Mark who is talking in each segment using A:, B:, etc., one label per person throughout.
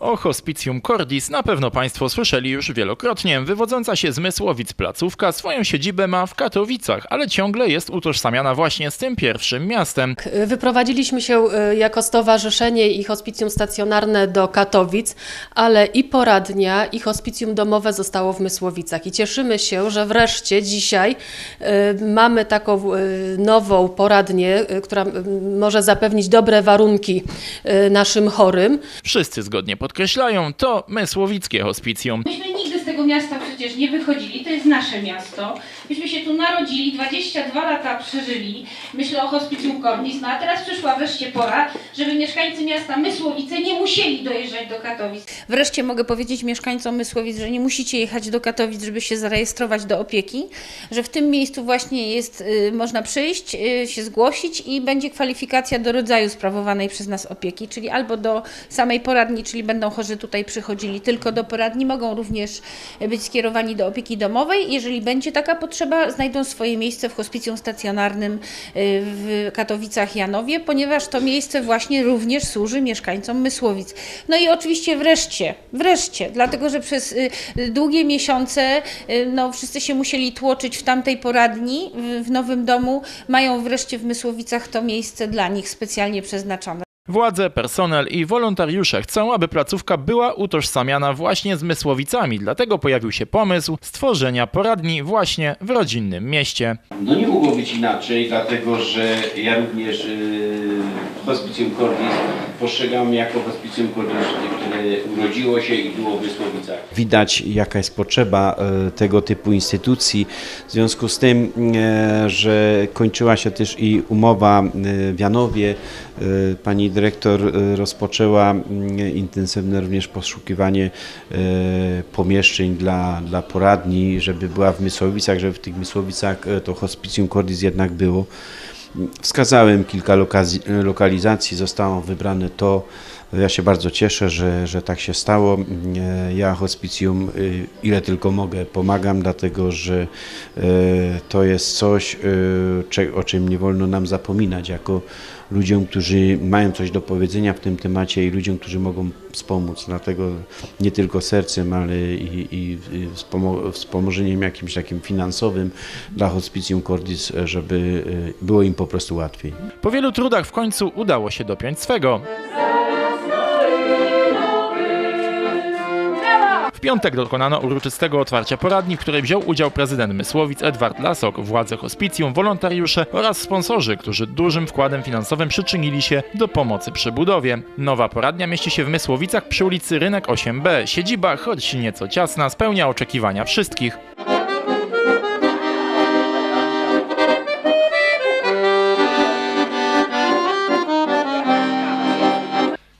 A: O hospicjum Cordis na pewno Państwo słyszeli już wielokrotnie. Wywodząca się z Mysłowic placówka swoją siedzibę ma w Katowicach, ale ciągle jest utożsamiana właśnie z tym pierwszym miastem.
B: Wyprowadziliśmy się y, jako stowarzyszenie i hospicjum stacjonarne do Katowic, ale i poradnia, i hospicjum domowe zostało w Mysłowicach. I cieszymy się, że wreszcie dzisiaj y, mamy taką y, nową poradnię, która może zapewnić dobre warunki naszym chorym.
A: Wszyscy zgodnie podkreślają, to mysłowickie hospicjum.
C: Myśmy nigdy z tego miasta przecież nie wychodzili, to jest nasze miasto. Myśmy się tu narodzili, 22 lata przeżyli. Myślę o hospicjum Kornis, no a teraz przyszła wreszcie pora, żeby mieszkańcy miasta Mysłowice nie musieli dojeżdżać do Katowic.
D: Wreszcie mogę powiedzieć mieszkańcom Mysłowic, że nie musicie jechać do Katowic, żeby się zarejestrować do opieki, że w tym miejscu właśnie jest, y, można przyjść, y, się zgłosić i będzie kwalifikacja do rodzaju sprawowanej przez nas opieki, czyli albo do samej poradni, czyli będą chorzy tutaj przychodzili tylko do poradni, mogą również być skierowani do opieki domowej. Jeżeli będzie taka potrzeba, znajdą swoje miejsce w hospicjum stacjonarnym y, w Katowicach Janowie, ponieważ to miejsce właśnie również służy mieszkańcom Mysłowic. No i oczywiście wreszcie, wreszcie, dlatego że przez y, długie miesiące y, no, wszyscy się musieli tłoczyć w tamtej poradni w nowym domu, mają wreszcie w Mysłowicach to miejsce dla nich specjalnie przeznaczone.
A: Władze, personel i wolontariusze chcą, aby placówka była utożsamiana właśnie z Mysłowicami, dlatego pojawił się pomysł stworzenia poradni właśnie w rodzinnym mieście.
E: No nie mogło być inaczej, dlatego że ja również y, hospicjum Cordis postrzegam jako hospicjum Cordis, urodziło się i było w Wysłowicach. Widać jaka jest potrzeba e, tego typu instytucji. W związku z tym, e, że kończyła się też i umowa e, w Janowie, e, pani dyrektor e, rozpoczęła intensywne również poszukiwanie e, pomieszczeń dla, dla poradni, żeby była w Mysłowicach, żeby w tych Mysłowicach e, to hospicjum Cordis jednak było. Wskazałem kilka lokalizacji, zostało wybrane to. Ja się bardzo cieszę, że, że tak się stało. Ja hospicjum, y, ile tylko mogę, pomagam, dlatego że e, to jest coś, cze- o czym nie wolno nam zapominać, jako ludziom, którzy mają coś do powiedzenia w tym temacie i ludziom, którzy mogą wspomóc. Dlatego nie tylko sercem, ale i, i, wspomo- wspomożeniem jakimś takim finansowym dla hospicjum Cordis, żeby e, było im po prostu łatwiej.
A: Po wielu trudach w końcu udało się dopiąć swego. Piątek dokonano uroczystego otwarcia poradni, w której wziął udział prezydent Mysłowic Edward Lasok, władze hospicjum, wolontariusze oraz sponsorzy, którzy dużym wkładem finansowym przyczynili się do pomocy przy budowie. Nowa poradnia mieści się w Mysłowicach przy ulicy Rynek 8B. Siedziba, choć nieco ciasna, spełnia oczekiwania wszystkich.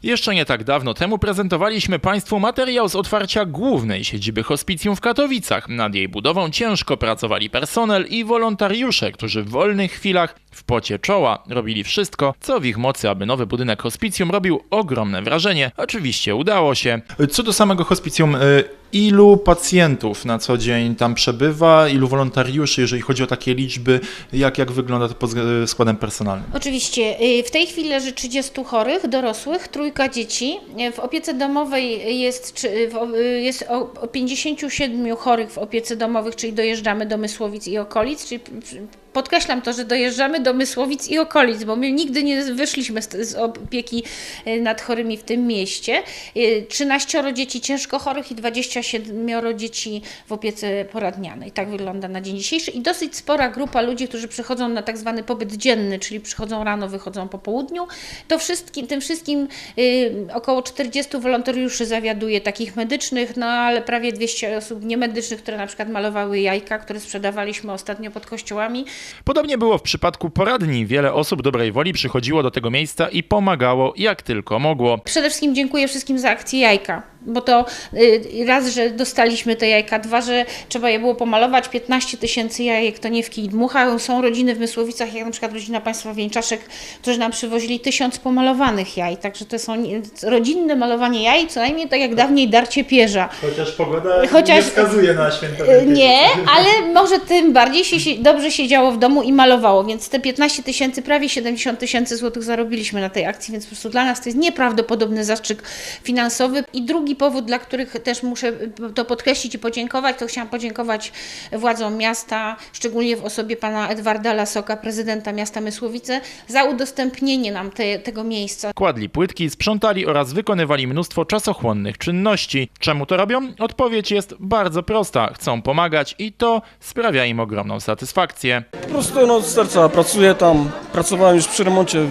A: Jeszcze nie tak dawno temu prezentowaliśmy Państwu materiał z otwarcia głównej siedziby hospicjum w Katowicach. Nad jej budową ciężko pracowali personel i wolontariusze, którzy w wolnych chwilach, w pocie czoła, robili wszystko, co w ich mocy, aby nowy budynek hospicjum robił ogromne wrażenie. Oczywiście udało się.
F: Co do samego hospicjum, y, ilu pacjentów na co dzień tam przebywa, ilu wolontariuszy, jeżeli chodzi o takie liczby, jak, jak wygląda to pod składem personalnym?
D: Oczywiście, y, w tej chwili leży 30 chorych, dorosłych, trójka dzieci. Y, W opiece domowej jest, y, jest o o 57 chorych w opiece domowych, czyli dojeżdżamy do Mysłowic i okolic, czyli podkreślam to, że dojeżdżamy do Mysłowic i okolic, bo my nigdy nie wyszliśmy z, z opieki y, nad chorymi w tym mieście. Y, 13 dzieci ciężko chorych i 27 dzieci w opiece poradnianej. Tak wygląda na dzień dzisiejszy i dosyć spora grupa ludzi, którzy przychodzą na tak zwany pobyt dzienny, czyli przychodzą rano, wychodzą po południu. To wszystkim, tym wszystkim y, około 40 wolontariuszy zawiaduje takich medycznych, no ale prawie 200 osób niemedycznych, które na przykład malowały jajka, które sprzedawaliśmy ostatnio pod kościołami.
A: Podobnie było w przypadku poradni. Wiele osób dobrej woli przychodziło do tego miejsca i pomagało jak tylko mogło.
D: Przede wszystkim dziękuję wszystkim za akcję jajka, bo to y, raz, że dostaliśmy te jajka, dwa, że trzeba je było pomalować, 15 tysięcy jajek to nie w kij dmucha. Są rodziny w Mysłowicach, jak na przykład rodzina państwa Wieńczaszek, którzy nam przywozili tysiąc pomalowanych jaj, także to są rodzinne malowanie jaj, co najmniej tak jak dawniej darcie pierza.
F: Chociaż pogoda
D: Chociaż-
F: nie wskazuje na święto
D: Y, Nie, ale może tym bardziej się, dobrze się działo siedziało w domu i malowało, więc te 15 tysięcy, prawie 70 tysięcy złotych zarobiliśmy na tej akcji, więc po prostu dla nas to jest nieprawdopodobny zastrzyk finansowy. I drugi powód, dla których też muszę to podkreślić i podziękować, to chciałam podziękować władzom miasta, szczególnie w osobie pana Edwarda Lasoka, prezydenta miasta Mysłowice, za udostępnienie nam te, tego miejsca.
A: Kładli płytki, sprzątali oraz wykonywali mnóstwo czasochłonnych czynności. Czemu to robią? Odpowiedź jest bardzo prosta. Chcą pomagać i to sprawia im ogromną satysfakcję.
G: Po prostu no, z serca pracuję tam. Pracowałem już przy remoncie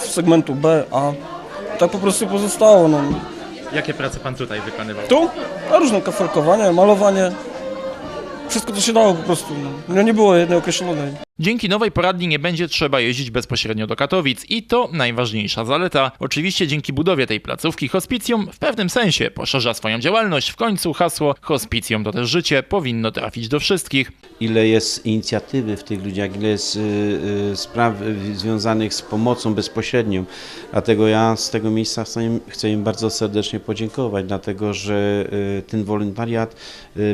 G: w segmentu B, a tak po prostu pozostało. No.
A: Jakie prace pan tutaj wykonywał?
G: Tu? A różne kafelkowanie, malowanie. Wszystko co się dało po prostu. No. No nie było jednej określonej.
A: Dzięki nowej poradni nie będzie trzeba jeździć bezpośrednio do Katowic i to najważniejsza zaleta. Oczywiście dzięki budowie tej placówki hospicjum w pewnym sensie poszerza swoją działalność. W końcu hasło hospicjum to też życie powinno trafić do wszystkich.
E: ile jest inicjatywy w tych ludziach, ile jest y, y, spraw związanych z pomocą bezpośrednią. Dlatego ja z tego miejsca chcę im, chcę im bardzo serdecznie podziękować, dlatego że y, ten wolontariat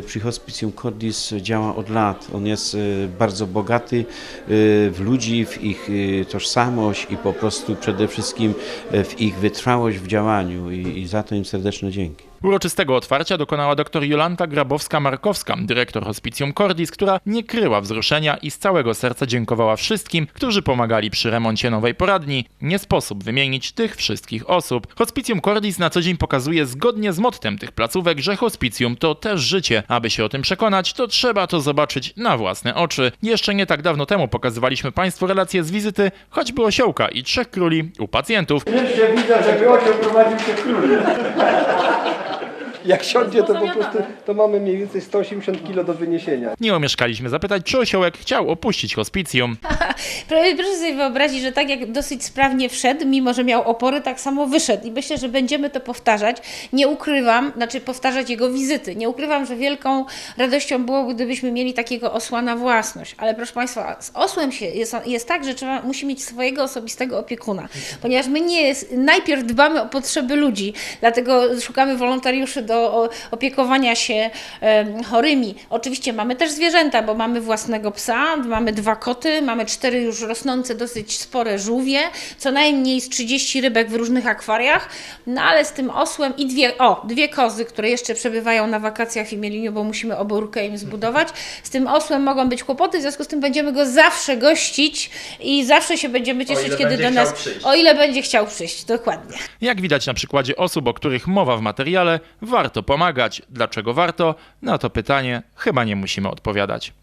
E: przy Hospicjum Cordis działa od lat. On jest bardzo bogaty w ludzi, w ich y, tożsamość i po prostu przede wszystkim y, w ich wytrwałość w działaniu i za to im serdeczne dzięki.
A: Uroczystego otwarcia dokonała dr Jolanta Grabowska-Markowska, dyrektor Hospicjum Cordis, która nie kryła wzruszenia i z całego serca dziękowała wszystkim, którzy pomagali przy remoncie nowej poradni. Nie sposób wymienić tych wszystkich osób. Hospicjum Cordis na co dzień pokazuje zgodnie z mottem tych placówek, że hospicjum to też życie. Aby się o tym przekonać, to trzeba to zobaczyć na własne oczy. Jeszcze nie tak dawno temu pokazywaliśmy Państwu relacje z wizyty choćby osiołka i trzech króli u pacjentów.
H: Jeszcze widzę, żeby osioł prowadził się król. Jak siądzie, to po prostu to mamy mniej więcej 180 kg do wyniesienia.
A: Nie omieszkaliśmy zapytać, czy osiołek chciał opuścić hospicjum.
D: Proszę sobie wyobrazić, że tak jak dosyć sprawnie wszedł, mimo że miał opory, tak samo wyszedł. I myślę, że będziemy to powtarzać. Nie ukrywam, znaczy powtarzać jego wizyty. Nie ukrywam, że wielką radością byłoby, gdybyśmy mieli takiego osła na własność. Ale proszę Państwa, z osłem się jest, jest tak, że trzeba, musi mieć swojego osobistego opiekuna. Ponieważ my nie jest, najpierw dbamy o potrzeby ludzi, dlatego szukamy wolontariuszy do opiekowania się chorymi. Oczywiście mamy też zwierzęta, bo mamy własnego psa, mamy dwa koty, mamy cztery już rosnące dosyć spore żółwie, co najmniej z 30 rybek w różnych akwariach, no ale z tym osłem i dwie, o, dwie kozy, które jeszcze przebywają na wakacjach w Imieliniu, bo musimy obórkę im zbudować. Z tym osłem mogą być kłopoty, w związku z tym będziemy go zawsze gościć i zawsze się będziemy cieszyć, kiedy
A: będzie
D: do nas,
A: przyjść.
D: o ile będzie chciał przyjść, dokładnie.
A: Jak widać na przykładzie osób, o których mowa w materiale, warto pomagać. Dlaczego warto? Na to pytanie chyba nie musimy odpowiadać.